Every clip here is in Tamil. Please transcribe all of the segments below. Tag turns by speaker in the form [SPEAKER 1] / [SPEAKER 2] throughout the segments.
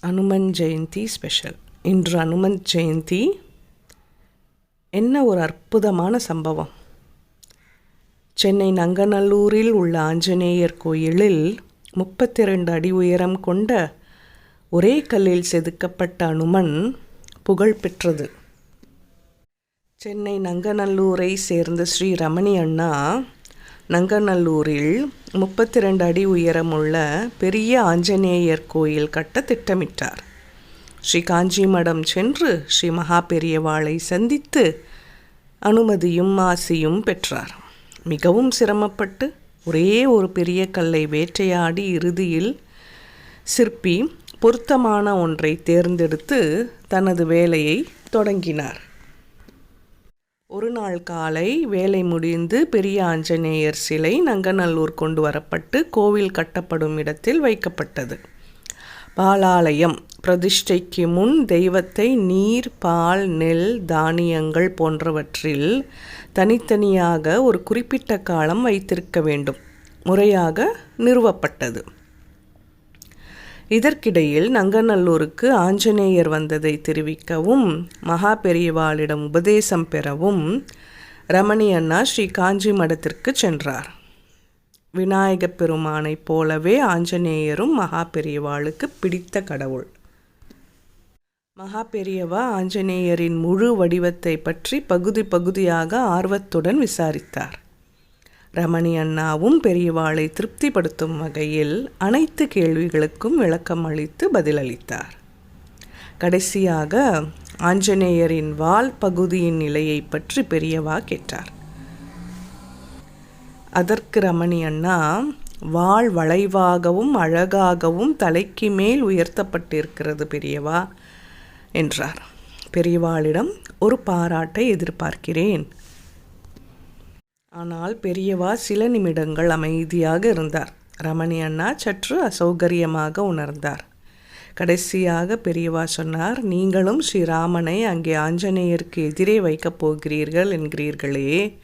[SPEAKER 1] அனுமன் ஜெயந்தி ஸ்பெஷல் இன்று அனுமன் ஜெயந்தி என்ன ஒரு அற்புதமான சம்பவம். சென்னை நங்கநல்லூரில் உள்ள ஆஞ்சநேயர் கோயிலில் முப்பத்தி ரெண்டு அடி உயரம் கொண்ட ஒரே கல்லில் செதுக்கப்பட்ட அனுமன் புகழ் பெற்றது. சென்னை நங்கநல்லூரை சேர்ந்த ஸ்ரீ ரமணி அண்ணா நங்கநல்லூரில் முப்பத்தி ரெண்டு அடி உயரமுள்ள பெரிய ஆஞ்சநேயர் கோயில் கட்ட திட்டமிட்டார். ஸ்ரீ காஞ்சி மடம் சென்று ஸ்ரீ மகா பெரியவாளை சந்தித்து அனுமதியும் ஆசியும் பெற்றார். மிகவும் சிரமப்பட்டு ஒரே ஒரு பெரிய கல்லை வேட்டையாடி இறுதியில் சிற்பி பொருத்தமான ஒன்றை தேர்ந்தெடுத்து தனது வேலையை தொடங்கினார். ஒரு நாள் காலை வேலை முடிந்து பெரிய ஆஞ்சநேயர் சிலை நங்கநல்லூர் கொண்டு வரப்பட்டு கோவில் கட்டப்படும் இடத்தில் வைக்கப்பட்டது. பாலாலயம் பிரதிஷ்டைக்கு முன் தெய்வத்தை நீர் பால் நெல் தானியங்கள் போன்றவற்றில் தனித்தனியாக ஒரு குறிப்பிட்ட காலம் வைத்திருக்க வேண்டும். முறையாக நிறுவப்பட்டது. இதற்கிடையில் நங்கநல்லூருக்கு ஆஞ்சநேயர் வந்ததை தெரிவிக்கவும் மகா பெரியவாளிடம் உபதேசம் பெறவும் ரமணி அண்ணா ஸ்ரீ காஞ்சி மடத்திற்கு சென்றார். விநாயகப் பெருமானைப் போலவே ஆஞ்சநேயரும் மகா பெரியவாளுக்கு பிடித்த கடவுள். மகா பெரியவா ஆஞ்சநேயரின் முழு வடிவத்தை பற்றி பகுதி பகுதியாக ஆர்வத்துடன் விசாரித்தார். ரமணி அண்ணாவும் பெரியவாளை திருப்திப்படுத்தும் வகையில் அனைத்து கேள்விகளுக்கும் விளக்கம் அளித்து பதிலளித்தார். கடைசியாக ஆஞ்சநேயரின் வால் பகுதியின் நிலையை பற்றி பெரியவா கேட்டார். அதற்கு ரமணி அண்ணா வாள் வளைவாகவும் அழகாகவும் தலைக்கு மேல் உயர்த்தப்பட்டிருக்கிறது பெரியவா என்றார். பெரியவாளிடம் ஒரு பாராட்டை எதிர்பார்க்கிறேன். ஆனால் பெரியவா சில நிமிடங்கள் அமைதியாக இருந்தார். ரமணி அண்ணா சற்று அசௌகரியமாக உணர்ந்தார். கடைசியாக பெரியவா சொன்னார் நீங்களும் ஸ்ரீராமனை அங்கே ஆஞ்சநேயருக்கு எதிரே வைக்கப் போகிறீர்கள் என்கிறீர்களே.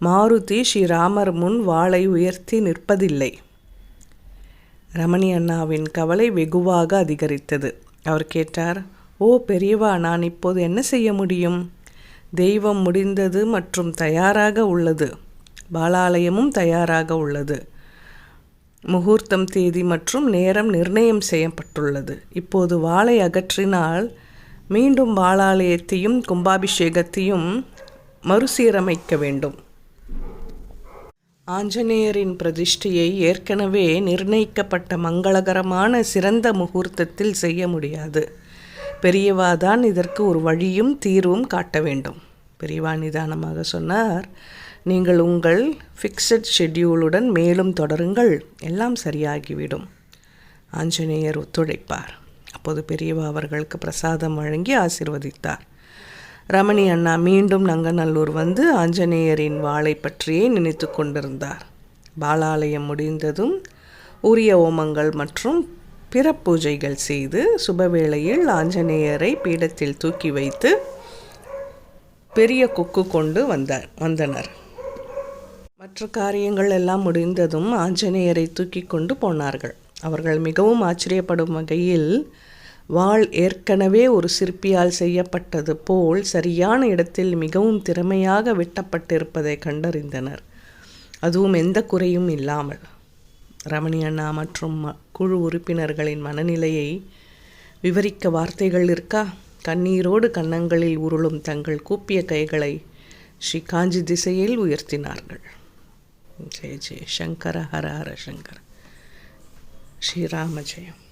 [SPEAKER 1] மாருதி ஸ்ரீராமர் முன் வாளை உயர்த்தி நிற்பதில்லை. ரமணி அண்ணாவின் கவலை வெகுவாக அதிகரித்தது. அவர் கேட்டார் ஓ பெரியவா நான் இப்போது என்ன செய்ய முடியும்? தெய்வம் முடிந்தது மற்றும் தயாராக உள்ளது. பாலாலயமும் தயாராக உள்ளது. முகூர்த்தம் தேதி மற்றும் நேரம் நிர்ணயம் செய்யப்பட்டுள்ளது. இப்போது வாளை அகற்றினால் மீண்டும் பாலாலயத்தையும் கும்பாபிஷேகத்தையும் மறுசீரமைக்க வேண்டும். ஆஞ்சநேயரின் பிரதிஷ்டையை ஏற்கனவே நிர்ணயிக்கப்பட்ட மங்களகரமான சிறந்த முகூர்த்தத்தில் செய்ய முடியாது. பெரியவா தான் இதற்கு ஒரு வழியும் தீர்வும் காட்ட வேண்டும். பெரியவா நிதானமாக சொன்னார் நீங்கள் உங்கள் ஃபிக்ஸட் ஷெட்யூலுடன் மேலும் தொடருங்கள் எல்லாம் சரியாகிவிடும் ஆஞ்சநேயர் ஒத்துழைப்பார். அப்போது பெரியவா அவர்களுக்கு பிரசாதம் வழங்கி ஆசிர்வதித்தார். ரமணி அண்ணா மீண்டும் நங்கநல்லூர் வந்து ஆஞ்சநேயரின் வாளை பற்றியே நினைத்து கொண்டிருந்தார். பாலாலயம் முடிந்ததும் உரிய ஓமங்கள் மற்றும் பிற பூஜைகள் செய்து சுபவேளையில் ஆஞ்சநேயரை பீடத்தில் தூக்கி வைத்து பெரிய கொக்கு கொண்டு வந்தார் வந்தனர். மற்ற காரியங்கள் எல்லாம் முடிந்ததும் ஆஞ்சநேயரை தூக்கி கொண்டு போனார்கள். அவர்கள் மிகவும் ஆச்சரியப்படும் வகையில் வாள் ஏற்கனவே ஒரு சிற்பியால் செய்யப்பட்டது போல் சரியான இடத்தில் மிகவும் திறமையாக வெட்டப்பட்டிருப்பதை கண்டறிந்தனர். அதுவும் எந்த குறையும் இல்லாமல். ரமணி அண்ணா மற்றும் குழு உறுப்பினர்களின் மனநிலையை விவரிக்க வார்த்தைகள் இருக்கா? கண்ணீரோடு கன்னங்களில் உருளும் தங்கள் கூப்பிய கைகளை ஸ்ரீ காஞ்சி திசையில் உயர்த்தினார்கள். ஜெய ஜெய சங்கர ஹர ஹர சங்கர. ஸ்ரீராம ஜெயம்.